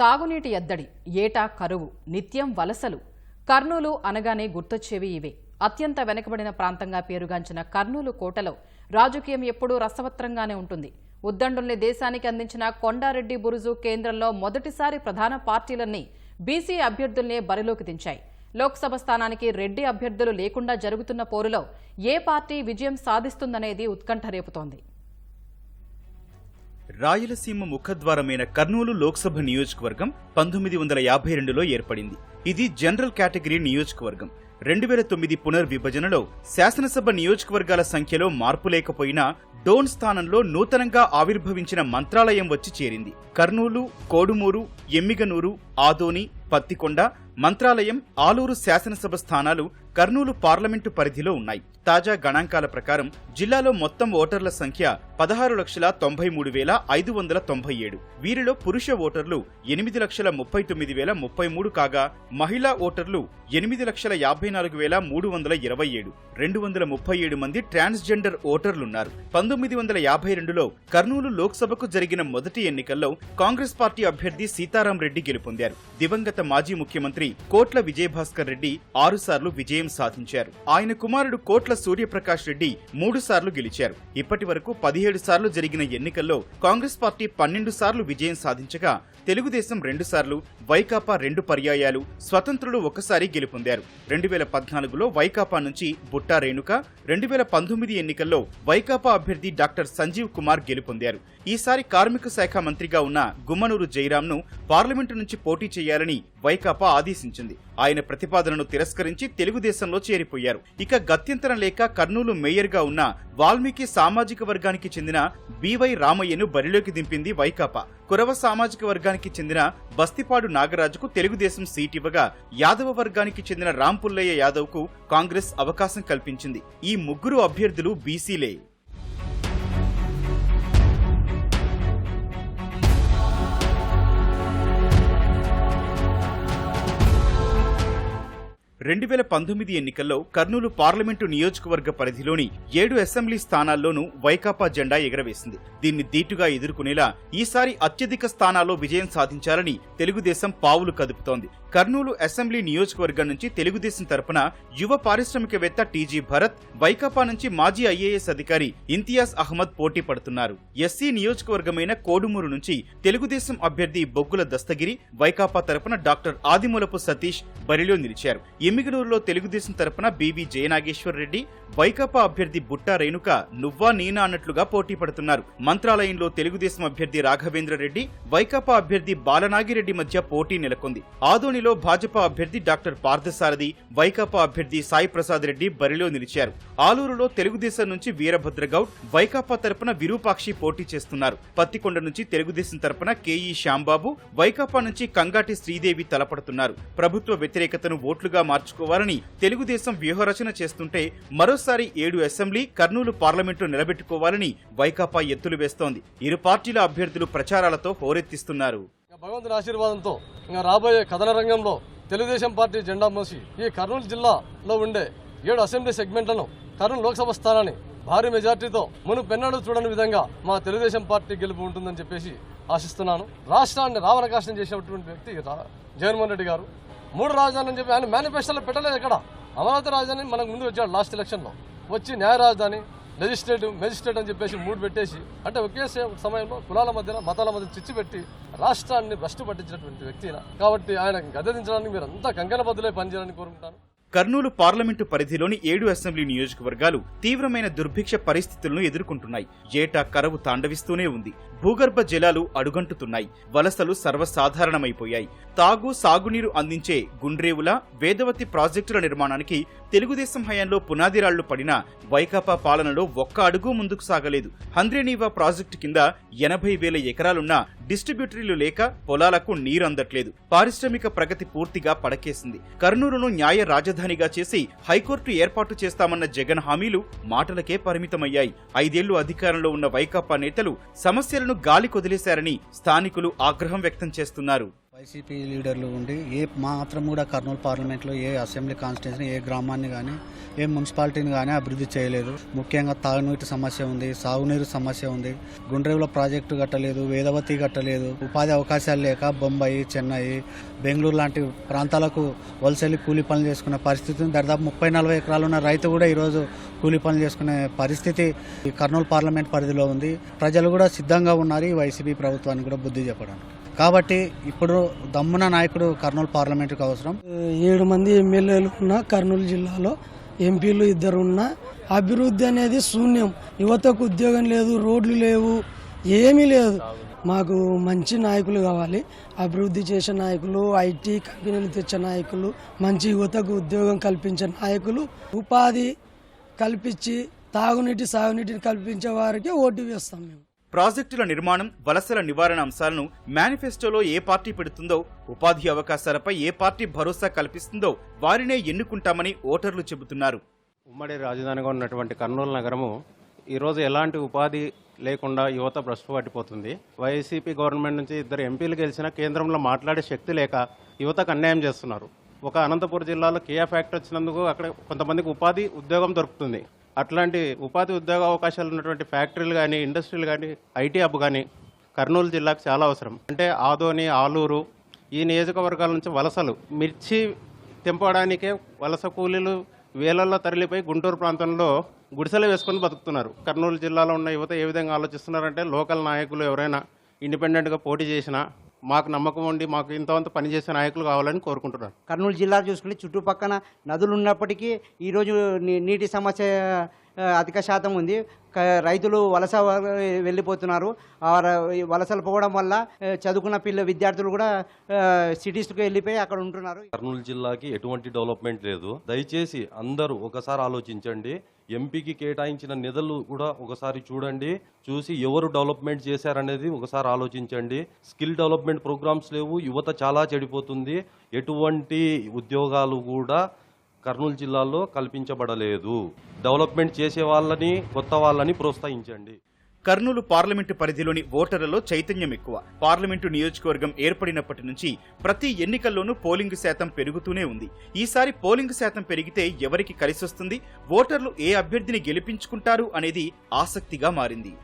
తాగునీటి ఎద్దడి ఏటా కరువు నిత్యం వలసలు. కర్నూలు అనగానే గుర్తొచ్చేవి ఇవే. అత్యంత వెనుకబడిన ప్రాంతంగా పేరుగాంచిన కర్నూలు కోటలో రాజకీయం ఎప్పుడూ రసవత్రంగానే ఉంటుంది. ఉద్దండుల్ని దేశానికి అందించిన కొండారెడ్డి బురుజు కేంద్రంలో మొదటిసారి ప్రధాన పార్టీలన్నీ బీసీ అభ్యర్థుల్నే బరిలోకి దించాయి. లోక్సభ స్థానానికి రెడ్డి అభ్యర్థులు లేకుండా జరుగుతున్న పోరులో ఏ పార్టీ విజయం సాధిస్తుందనేది ఉత్కంఠ రేపుతోంది. రాయలసీమ ముఖద్వారమైన కర్నూలు లోక్సభ నియోజకవర్గం పంతొమ్మిది వందల యాభై రెండులో ఏర్పడింది. ఇది జనరల్ కేటగిరీ నియోజకవర్గం. రెండు వేల తొమ్మిది పునర్విభజనలో శాసనసభ నియోజకవర్గాల సంఖ్యలో మార్పు లేకపోయినా డోన్ స్థానంలో నూతనంగా ఆవిర్భవించిన మంత్రాలయం వచ్చి చేరింది. కర్నూలు కోడుమూరు ఎమ్మిగనూరు ఆదోని పత్తికొండ మంత్రాలయం ఆలూరు శాసనసభ స్థానాలు కర్నూలు పార్లమెంటు పరిధిలో ఉన్నాయి. తాజా గణాంకాల ప్రకారం జిల్లాలో మొత్తం ఓటర్ల సంఖ్య పదహారు లక్షల తొంభై మూడు వేల ఐదు వందల తొంభై ఏడు. వీరిలో పురుష ఓటర్లు ఎనిమిది లక్షల ముప్పై తొమ్మిది వేల ముప్పై మూడు కాగా మహిళా ఓటర్లు ఎనిమిది లక్షల యాభై నాలుగు వేల మూడు వందల ఇరవై ఏడు. రెండు వందల ముప్పై ఏడు మంది ట్రాన్స్జెండర్ ఓటర్లున్నారు. పంతొమ్మిది వందల యాభై రెండులో కర్నూలు లోక్సభకు జరిగిన మొదటి ఎన్నికల్లో కాంగ్రెస్ పార్టీ అభ్యర్థి సీతారాం రెడ్డి గెలుపొందారు. దివంగత మాజీ ముఖ్యమంత్రి కోట్ల విజయభాస్కర్ రెడ్డి ఆరుసార్లు విజయం సాధించారు. ఆయన కుమారుడు కోట్ల సూర్యప్రకాష్ రెడ్డి మూడు సార్లు గెలిచారు. ఇప్పటి వరకు పదిహేడు సార్లు జరిగిన ఎన్నికల్లో కాంగ్రెస్ పార్టీ పన్నెండు సార్లు విజయం సాధించగా తెలుగుదేశం రెండు సార్లు వైకాపా రెండు పర్యాయాలు స్వతంత్రులు ఒకసారి గెలుపొందారు. రెండు వేల పద్నాలుగులో వైకాపా నుంచి బుట్టా రేణుక రెండు వేల పంతొమ్మిది ఎన్నికల్లో వైకాపా అభ్యర్థి డాక్టర్ సంజీవ్ కుమార్ గెలుపొందారు. ఈసారి కార్మిక శాఖ మంత్రిగా ఉన్న గుమ్మనూరు జయరాంను పార్లమెంటు నుంచి పోటీ చేయాలని వైకాపా ఆదేశించింది. ఆయన ప్రతిపాదనను తిరస్కరించి తెలుగుదేశంలో చేరిపోయారు. ఇక గత్యంతరం లేక కర్నూలు మేయర్గా ఉన్న వాల్మీకి సామాజిక వర్గానికి చెందిన బివై రామయ్యను బరిలోకి దింపింది వైకాపా. కురవ సామాజిక వర్గానికి చెందిన బస్తిపాడు నాగరాజుకు తెలుగుదేశం సీట్ ఇవ్వగా యాదవ వర్గానికి చెందిన రాంపుల్లయ్య యాదవ్కు కాంగ్రెస్ అవకాశం కల్పించింది. ఈ ముగ్గురు అభ్యర్థులు బీసీలే. రెండు వేల పంతొమ్మిది ఎన్నికల్లో కర్నూలు పార్లమెంటు నియోజకవర్గ పరిధిలోని ఏడు అసెంబ్లీ స్థానాల్లోనూ వైకాపా జెండా ఎగరవేసింది. దీన్ని దీటుగా ఎదుర్కొనేలా ఈసారి అత్యధిక స్థానాల్లో విజయం సాధించాలని తెలుగుదేశం పావులు కదుపుతోంది. కర్నూలు అసెంబ్లీ నియోజకవర్గం నుంచి తెలుగుదేశం తరపున యువ పారిశ్రామికవేత్త టీజీ భరత్ వైకాపా నుంచి మాజీ ఐఏఎస్ అధికారి ఇంతియాజ్ అహ్మద్ పోటీ పడుతున్నారు. ఎస్సీ నియోజకవర్గమైన కోడుమూరు నుంచి తెలుగుదేశం అభ్యర్థి బొగ్గుల దస్తగిరి వైకాపా తరపున డాక్టర్ ఆదిమూలపు సతీష్ బరిలో నిలిచారు. ఎమ్మిగనూరులో తెలుగుదేశం తరపున బీవీ జయనాగేశ్వర్ రెడ్డి వైకాపా అభ్యర్థి బుట్టా రేణుక నువ్వా నీనా అన్నట్లుగా పోటీ పడుతున్నారు. మంత్రాలయంలో తెలుగుదేశం అభ్యర్థి రాఘవేంద్ర రెడ్డి వైకాపా అభ్యర్థి బాలనాగిరెడ్డి మధ్య పోటీ నెలకొంది. ఆదోనిలో భాజపా అభ్యర్థి డాక్టర్ పార్థసారథి వైకాపా అభ్యర్థి సాయి ప్రసాద్ రెడ్డి బరిలో నిలిచారు. ఆలూరులో తెలుగుదేశం నుంచి వీరభద్రగౌడ్ వైకాపా తరపున విరూపాక్షి పోటీ చేస్తున్నారు. పత్తికొండ నుంచి తెలుగుదేశం తరపున కేఈ శ్యాంబాబు వైకాపా నుంచి కంగాటి శ్రీదేవి తలపడుతున్నారు. ప్రభుత్వ వ్యతిరేకతను ఓట్లుగా మార్చుకోవాలని తెలుగుదేశం వ్యూహరచన చేస్తుంటే మరోసారి ఏడు అసెంబ్లీ కర్నూలు పార్లమెంటు నిలబెట్టుకోవాలని వైకాపా ఎత్తులు వేస్తోంది. ఇరు పార్టీల అభ్యర్థులు ప్రచారాలతో హోరెత్తిస్తున్నారు. భగవంతుని ఆశీర్వాదంతో ఇంకా రాబోయే కథన రంగంలో తెలుగుదేశం పార్టీ జెండా మోసి ఈ కర్నూలు జిల్లాలో ఉండే ఏడు అసెంబ్లీ సెగ్మెంట్లను కర్నూలు లోక్సభ స్థానాన్ని భారీ మెజార్టీతో మును పెన్నడు చూడని విధంగా మా తెలుగుదేశం పార్టీ గెలుపు ఉంటుందని చెప్పేసి ఆశిస్తున్నాను. రాష్ట్రాన్ని రావణకాశం చేసినటువంటి వ్యక్తి రా- జగన్మోహన్ రెడ్డి గారు. మూడు రాజధాని అని చెప్పి ఆయన మేనిఫెస్టోలో పెట్టలేదు ఇక్కడ అమరావతి రాజధాని మనకు ముందు వచ్చాడు లాస్ట్ ఎలక్షన్లో. వచ్చి న్యాయ రాజధాని లెజిస్లేటివ్ మెజిస్ట్రేట్ అని చెప్పేసి మూడు పెట్టేసి అంటే ఒకేసే సమయంలో కులాల మధ్యన మతాల మధ్య చిచ్చు పెట్టి రాష్ట్రాన్ని భ్రష్టు పట్టించినటువంటి వ్యక్తి కాబట్టి ఆయన గద్దెదించడానికి మీరు అంతా కంకణ బద్దులై పనిచేయాలని కోరుకుంటాను. కర్నూలు పార్లమెంటు పరిధిలోని ఏడు అసెంబ్లీ నియోజకవర్గాలు తీవ్రమైన దుర్భిక్ష పరిస్థితులను ఎదుర్కొంటున్నాయి. ఏటా కరవు తాండవిస్తూనే ఉంది. భూగర్భ జలాలు అడుగంటుతున్నాయి. వలసలు సర్వసాధారణమైపోయాయి. తాగు సాగునీరు అందించే గుండ్రేవుల వేదవతి ప్రాజెక్టుల నిర్మాణానికి తెలుగుదేశం హయాంలో పునాదిరాళ్ళు పడిన వైకాపా పాలనలో ఒక్క అడుగు ముందుకు సాగలేదు. హంద్రేనీవా ప్రాజెక్టు కింద ఎనభై వేల ఎకరాలున్న డిస్ట్రిబ్యూటరీలు లేక పొలాలకు నీరు అందట్లేదు పారిశ్రామిక ప్రగతి పూర్తిగా పడకేసింది. కర్నూలును న్యాయ రాజధానిగా చేసి హైకోర్టు ఏర్పాటు చేస్తామన్న జగన్ హామీలు మాటలకే పరిమితమయ్యాయి. ఐదేళ్ళు అధికారంలో ఉన్న వైకాపా నేతలు సమస్యలను గాలి కొదిలేశారని స్థానికులు ఆగ్రహం వ్యక్తం చేస్తున్నారు. వైసీపీ లీడర్లు ఉండి ఏ మాత్రం కూడా కర్నూలు పార్లమెంట్లో ఏ అసెంబ్లీ కాన్స్టిట్యూన్సీ ఏ గ్రామాన్ని కానీ ఏ మున్సిపాలిటీని కానీ అభివృద్ధి చేయలేదు. ముఖ్యంగా తాగునీటి సమస్య ఉంది సాగునీరు సమస్య ఉంది. గుండ్రేవుల ప్రాజెక్టు కట్టలేదు వేదవతి కట్టలేదు. ఉపాధి అవకాశాలు లేక బొంబాయి చెన్నై బెంగళూరు లాంటి ప్రాంతాలకు వలసలి కూలీ పనులు చేసుకునే పరిస్థితి దాదాపు ముప్పై నలభై ఎకరాలు ఉన్న రైతు కూడా ఈరోజు కూలీ పనులు చేసుకునే పరిస్థితి ఈ కర్నూలు పార్లమెంట్ పరిధిలో ఉంది. ప్రజలు కూడా సిద్ధంగా ఉన్నారు ఈ వైసీపీ ప్రభుత్వానికి కూడా బుద్ధి చెప్పడానికి. కాబట్టి ఇప్పుడు దమ్మున నాయకుడు కర్నూలు పార్లమెంటుకు అవసరం. ఏడు మంది ఎమ్మెల్యేలు ఉన్న కర్నూలు జిల్లాలో ఎంపీలు ఇద్దరు ఉన్న అభివృద్ధి అనేది శూన్యం. యువతకు ఉద్యోగం లేదు రోడ్లు లేవు ఏమీ లేదు. మాకు మంచి నాయకులు కావాలి. అభివృద్ధి చేసే నాయకులు ఐటీ కంపెనీలు తెచ్చే నాయకులు మంచి యువతకు ఉద్యోగం కల్పించే నాయకులు ఉపాధి కల్పించి తాగునీటి సాగునీటిని కల్పించే వారికి ఓటు వేస్తాం మేము. ప్రాజెక్టుల నిర్మాణం వలసల నివారణ అంశాలను మేనిఫెస్టోలో ఏ పార్టీ పెడుతుందో ఉపాధి అవకాశాలపై ఏ పార్టీ భరోసా కల్పిస్తుందో వారినే ఎన్నుకుంటామని ఓటర్లు చెబుతున్నారు. ఉమ్మడి రాజధానిగా ఉన్నటువంటి కర్నూలు నగరము ఈరోజు ఎలాంటి ఉపాధి లేకుండా యువత భ్రష్టు పట్టిపోతుంది. వైసీపీ గవర్నమెంట్ నుంచి ఇద్దరు ఎంపీలు గెలిచిన కేంద్రంలో మాట్లాడే శక్తి లేక యువతకు అన్యాయం చేస్తున్నారు. ఒక అనంతపురం జిల్లాలో కేయా ఫ్యాక్టరీ వచ్చినందుకు అక్కడ కొంతమందికి ఉపాధి ఉద్యోగం దొరుకుతుంది. అట్లాంటి ఉపాధి ఉద్యోగ అవకాశాలు ఉన్నటువంటి ఫ్యాక్టరీలు కానీ ఇండస్ట్రీలు కానీ ఐటీ హబ్ కానీ కర్నూలు జిల్లాకు చాలా అవసరం. అంటే ఆదోని ఆలూరు ఈ నియోజకవర్గాల నుంచి వలసలు మిర్చి తెంపడానికే వలస కూలీలు వేలల్లో తరలిపోయి గుంటూరు ప్రాంతంలో గుడిసెలు వేసుకొని బతుకుతున్నారు. కర్నూలు జిల్లాలో ఉన్న యువత ఏ విధంగా ఆలోచిస్తున్నారంటే లోకల్ నాయకులు ఎవరైనా ఇండిపెండెంట్గా పోటీ చేసినా మాకు నమ్మకం ఉండి మాకు ఇంతవంత పనిచేసే నాయకులు కావాలని కోరుకుంటున్నారు కర్నూలు జిల్లా చూసుకుంటే చుట్టుపక్కన నదులు ఉన్నప్పటికీ ఈరోజు నీ- నీటి సమస్య అధిక శాతం ఉంది. రైతులు వలస వెళ్ళిపోతున్నారు. ఆ ర- వలసలు పోవడం వల్ల చదువుకున్న పిల్ల విద్యార్థులు కూడా సిటీస్కి వెళ్ళిపోయి అక్కడ ఉంటున్నారు. కర్నూలు జిల్లాకి ఎటువంటి డెవలప్మెంట్ లేదు. దయచేసి అందరూ ఒకసారి ఆలోచించండి. ఎంపీకి కేటాయించిన నిధులు కూడా ఒకసారి చూడండి. చూసి ఎవరు డెవలప్మెంట్ చేశారనేది ఒకసారి ఆలోచించండి. స్కిల్ డెవలప్మెంట్ ప్రోగ్రామ్స్ లేవు. యువత చాలా చెడిపోతుంది. ఎటువంటి ఉద్యోగాలు కూడా కర్నూలు జిల్లాలో కల్పించబడలేదు. డెవలప్మెంట్ చేసే వాళ్ళని కొత్త వాళ్ళని ప్రోత్సహించండి. కర్నూలు పార్లమెంటు పరిధిలోని ఓటర్లలో చైతన్యం ఎక్కువ. పార్లమెంటు నియోజకవర్గం ఏర్పడినప్పటి నుంచి ప్రతి ఎన్నికల్లోనూ పోలింగ్ శాతం పెరుగుతూనే ఉంది. ఈసారి పోలింగ్ శాతం పెరిగితే ఎవరికి కలిసొస్తుంది? ఓటర్లు ఏ అభ్యర్థిని గెలిపించుకుంటారు అనేది ఆసక్తిగా మారింది.